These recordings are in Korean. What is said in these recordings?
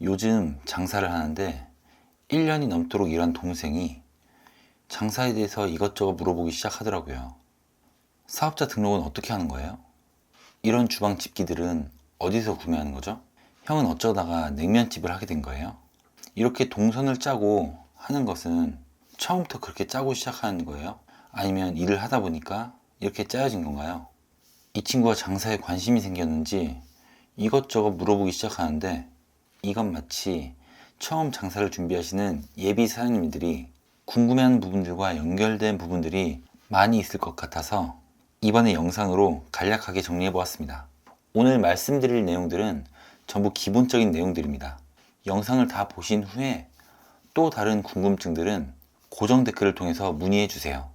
요즘 장사를 하는데 1년이 넘도록 일한 동생이 장사에 대해서 이것저것 물어보기 시작하더라고요. 사업자 등록은 어떻게 하는 거예요? 이런 주방 집기들은 어디서 구매하는 거죠? 형은 어쩌다가 냉면집을 하게 된 거예요? 이렇게 동선을 짜고 하는 것은 처음부터 그렇게 짜고 시작하는 거예요? 아니면 일을 하다 보니까 이렇게 짜여진 건가요? 이 친구가 장사에 관심이 생겼는지 이것저것 물어보기 시작하는데 이건 마치 처음 장사를 준비하시는 예비 사장님들이 궁금해하는 부분들과 연결된 부분들이 많이 있을 것 같아서 이번에 영상으로 간략하게 정리해 보았습니다. 오늘 말씀드릴 내용들은 전부 기본적인 내용들입니다. 영상을 다 보신 후에 또 다른 궁금증들은 고정 댓글을 통해서 문의해 주세요.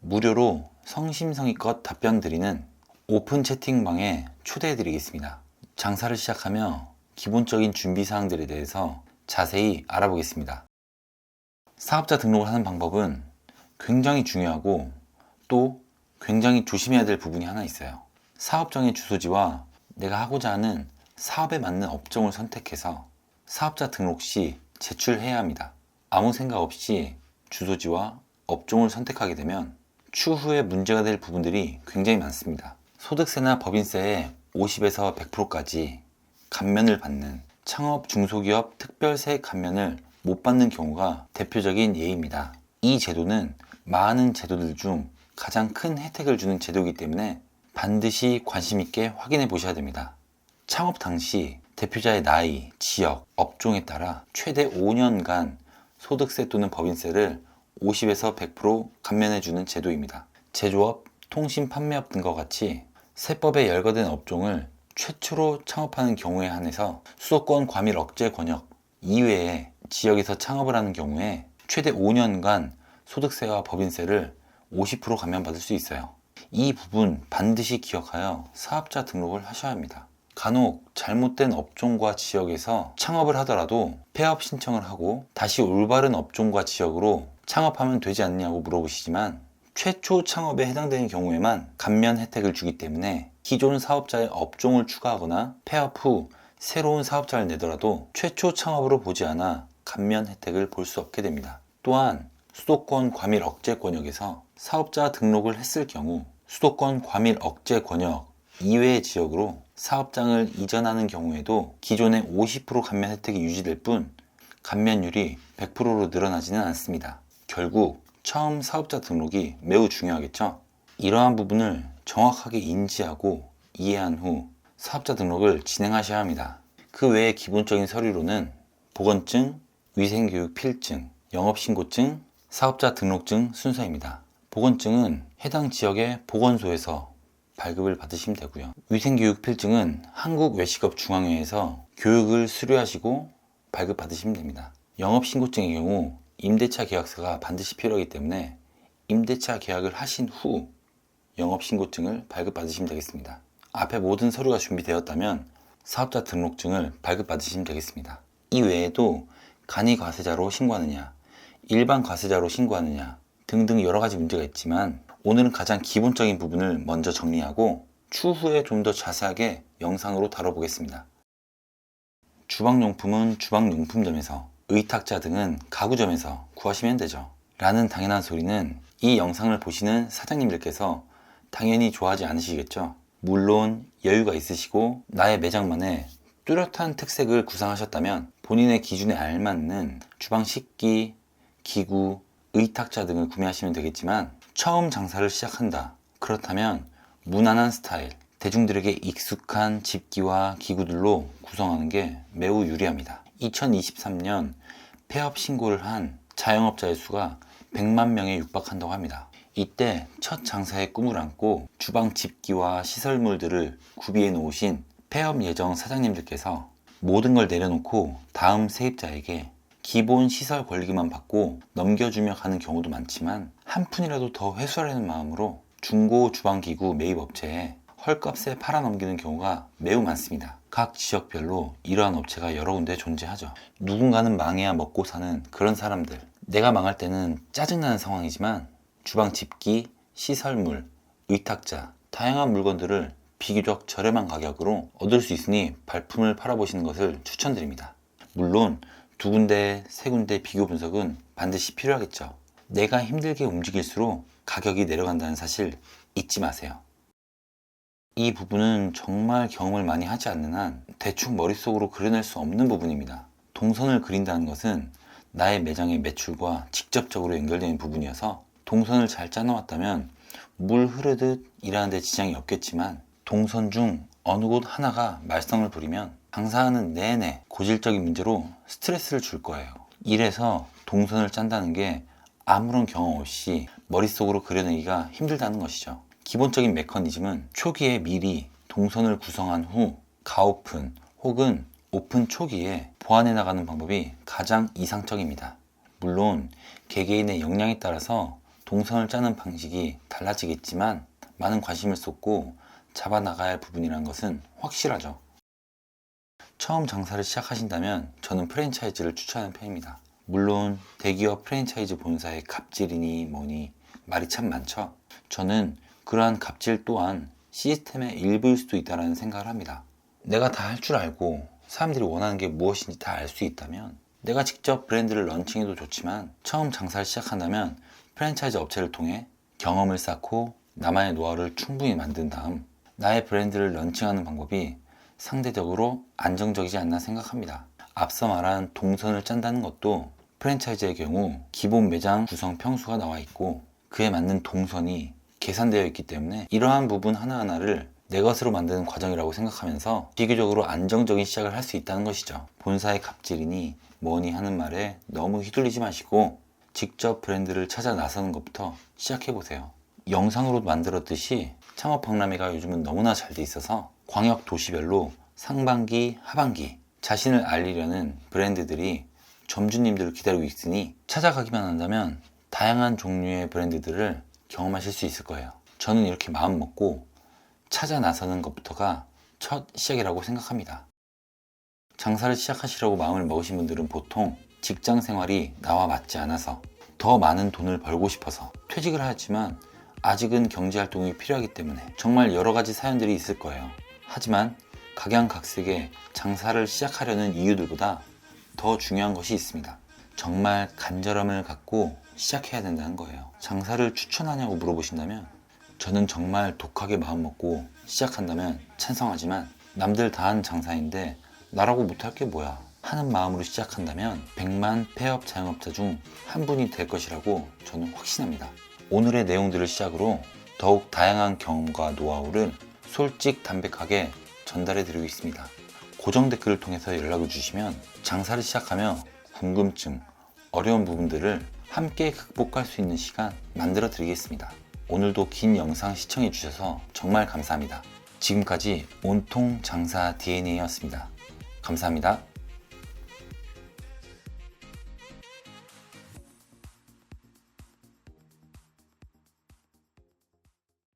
무료로 성심성의껏 답변 드리는 오픈 채팅방에 초대해 드리겠습니다. 장사를 시작하며 기본적인 준비 사항들에 대해서 자세히 알아보겠습니다. 사업자 등록을 하는 방법은 굉장히 중요하고 또 굉장히 조심해야 될 부분이 하나 있어요. 사업장의 주소지와 내가 하고자 하는 사업에 맞는 업종을 선택해서 사업자 등록 시 제출해야 합니다. 아무 생각 없이 주소지와 업종을 선택하게 되면 추후에 문제가 될 부분들이 굉장히 많습니다. 소득세나 법인세의 50에서 100%까지 감면을 받는 창업 중소기업 특별세 감면을 못 받는 경우가 대표적인 예입니다. 이 제도는 많은 제도들 중 가장 큰 혜택을 주는 제도이기 때문에 반드시 관심 있게 확인해 보셔야 됩니다. 창업 당시 대표자의 나이, 지역, 업종에 따라 최대 5년간 소득세 또는 법인세를 50에서 100% 감면해 주는 제도입니다. 제조업, 통신 판매업 등과 같이 세법에 열거된 업종을 최초로 창업하는 경우에 한해서 수도권 과밀 억제 권역 이외에 지역에서 창업을 하는 경우에 최대 5년간 소득세와 법인세를 50% 감면받을 수 있어요. 이 부분 반드시 기억하여 사업자 등록을 하셔야 합니다. 간혹 잘못된 업종과 지역에서 창업을 하더라도 폐업 신청을 하고 다시 올바른 업종과 지역으로 창업하면 되지 않냐고 물어보시지만 최초 창업에 해당되는 경우에만 감면 혜택을 주기 때문에 기존 사업자의 업종을 추가하거나 폐업 후 새로운 사업자를 내더라도 최초 창업으로 보지 않아 감면 혜택을 볼 수 없게 됩니다. 또한 수도권 과밀 억제 권역에서 사업자 등록을 했을 경우 수도권 과밀 억제 권역 이외의 지역으로 사업장을 이전하는 경우에도 기존의 50% 감면 혜택이 유지될 뿐 감면율이 100%로 늘어나지는 않습니다. 결국 처음 사업자 등록이 매우 중요하겠죠. 이러한 부분을 정확하게 인지하고 이해한 후 사업자 등록을 진행하셔야 합니다. 그 외에 기본적인 서류로는 보건증, 위생교육 필증, 영업신고증, 사업자 등록증 순서입니다. 보건증은 해당 지역의 보건소에서 발급을 받으시면 되고요. 위생교육 필증은 한국외식업중앙회에서 교육을 수료하시고 발급 받으시면 됩니다. 영업신고증의 경우 임대차 계약서가 반드시 필요하기 때문에 임대차 계약을 하신 후 영업신고증을 발급받으시면 되겠습니다. 앞에 모든 서류가 준비되었다면 사업자 등록증을 발급받으시면 되겠습니다. 이 외에도 간이 과세자로 신고하느냐, 일반 과세자로 신고하느냐 등등 여러 가지 문제가 있지만 오늘은 가장 기본적인 부분을 먼저 정리하고 추후에 좀 더 자세하게 영상으로 다뤄보겠습니다. 주방용품은 주방용품점에서, 의탁자 등은 가구점에서 구하시면 되죠. 라는 당연한 소리는 이 영상을 보시는 사장님들께서 당연히 좋아하지 않으시겠죠. 물론 여유가 있으시고 나의 매장만의 뚜렷한 특색을 구상하셨다면 본인의 기준에 알맞는 주방 식기, 기구, 의탁자 등을 구매하시면 되겠지만 처음 장사를 시작한다. 그렇다면 무난한 스타일, 대중들에게 익숙한 집기와 기구들로 구성하는 게 매우 유리합니다. 2023년 폐업 신고를 한 자영업자의 수가 100만 명에 육박한다고 합니다. 이때 첫 장사의 꿈을 안고 주방 집기와 시설물들을 구비해 놓으신 폐업 예정 사장님들께서 모든 걸 내려놓고 다음 세입자에게 기본 시설 권리금만 받고 넘겨주며 가는 경우도 많지만 한 푼이라도 더 회수하려는 마음으로 중고 주방기구 매입 업체에 헐값에 팔아넘기는 경우가 매우 많습니다. 각 지역별로 이러한 업체가 여러 군데 존재하죠. 누군가는 망해야 먹고 사는 그런 사람들. 내가 망할 때는 짜증나는 상황이지만 주방 집기, 시설물, 의탁자, 다양한 물건들을 비교적 저렴한 가격으로 얻을 수 있으니 발품을 팔아보시는 것을 추천드립니다. 물론 두 군데, 세 군데 비교 분석은 반드시 필요하겠죠. 내가 힘들게 움직일수록 가격이 내려간다는 사실 잊지 마세요. 이 부분은 정말 경험을 많이 하지 않는 한 대충 머릿속으로 그려낼 수 없는 부분입니다. 동선을 그린다는 것은 나의 매장의 매출과 직접적으로 연결되는 부분이어서 동선을 잘 짜놓았다면 물 흐르듯 일하는데 지장이 없겠지만 동선 중 어느 곳 하나가 말썽을 부리면 장사하는 내내 고질적인 문제로 스트레스를 줄 거예요. 이래서 동선을 짠다는 게 아무런 경험 없이 머릿속으로 그려내기가 힘들다는 것이죠. 기본적인 메커니즘은 초기에 미리 동선을 구성한 후 가오픈 혹은 오픈 초기에 보완해 나가는 방법이 가장 이상적입니다. 물론 개개인의 역량에 따라서 동선을 짜는 방식이 달라지겠지만 많은 관심을 쏟고 잡아 나가야 할 부분이란 것은 확실하죠. 처음 장사를 시작하신다면 저는 프랜차이즈를 추천하는 편입니다. 물론 대기업 프랜차이즈 본사의 갑질이니 뭐니 말이 참 많죠. 저는 그러한 갑질 또한 시스템의 일부일 수도 있다는 생각을 합니다. 내가 다 할 줄 알고 사람들이 원하는 게 무엇인지 다 알 수 있다면 내가 직접 브랜드를 런칭해도 좋지만 처음 장사를 시작한다면 프랜차이즈 업체를 통해 경험을 쌓고 나만의 노하우를 충분히 만든 다음 나의 브랜드를 런칭하는 방법이 상대적으로 안정적이지 않나 생각합니다. 앞서 말한 동선을 짠다는 것도 프랜차이즈의 경우 기본 매장 구성 평수가 나와 있고 그에 맞는 동선이 계산되어 있기 때문에 이러한 부분 하나하나를 내 것으로 만드는 과정이라고 생각하면서 비교적으로 안정적인 시작을 할 수 있다는 것이죠. 본사의 갑질이니 뭐니 하는 말에 너무 휘둘리지 마시고 직접 브랜드를 찾아 나서는 것부터 시작해 보세요. 영상으로 만들었듯이 창업 박람회가 요즘은 너무나 잘 돼 있어서 광역 도시별로 상반기, 하반기 자신을 알리려는 브랜드들이 점주님들을 기다리고 있으니 찾아가기만 한다면 다양한 종류의 브랜드들을 경험하실 수 있을 거예요. 저는 이렇게 마음 먹고 찾아 나서는 것부터가 첫 시작이라고 생각합니다. 장사를 시작하시려고 마음을 먹으신 분들은 보통 직장 생활이 나와 맞지 않아서 더 많은 돈을 벌고 싶어서 퇴직을 하였지만 아직은 경제 활동이 필요하기 때문에 정말 여러 가지 사연들이 있을 거예요. 하지만 각양각색의 장사를 시작하려는 이유들보다 더 중요한 것이 있습니다. 정말 간절함을 갖고 시작해야 된다는 거예요. 장사를 추천하냐고 물어보신다면 저는 정말 독하게 마음먹고 시작한다면 찬성하지만 남들 다 하는 장사인데 나라고 못할 게 뭐야 하는 마음으로 시작한다면 100만 폐업 자영업자 중 한 분이 될 것이라고 저는 확신합니다. 오늘의 내용들을 시작으로 더욱 다양한 경험과 노하우를 솔직 담백하게 전달해 드리고 있습니다. 고정 댓글을 통해서 연락을 주시면 장사를 시작하며 궁금증, 어려운 부분들을 함께 극복할 수 있는 시간 만들어 드리겠습니다. 오늘도 긴 영상 시청해 주셔서 정말 감사합니다. 지금까지 온통 장사 DNA였습니다. 감사합니다.